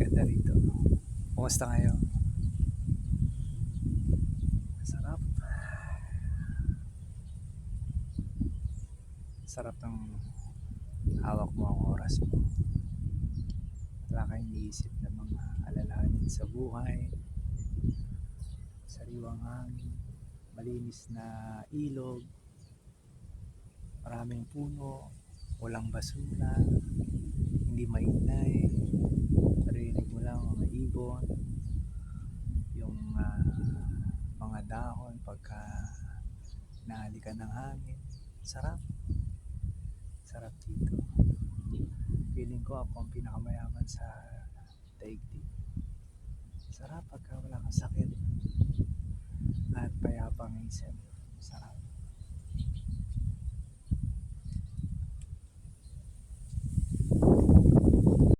Ganda rito. Kumusta ngayon? Sarap. Sarap ng hawak mo ang oras mo. Wala kang iniisip na mga alalahanin sa buhay. Sariwang hangin, malinis na ilog, maraming puno, walang basura, hindi maingay, dahon pagka nahalikan ng hangin. Sarap. Sarap dito. Feeling ko ako ang pinakamayaman sa daigdig. Sarap pagka wala kang sakit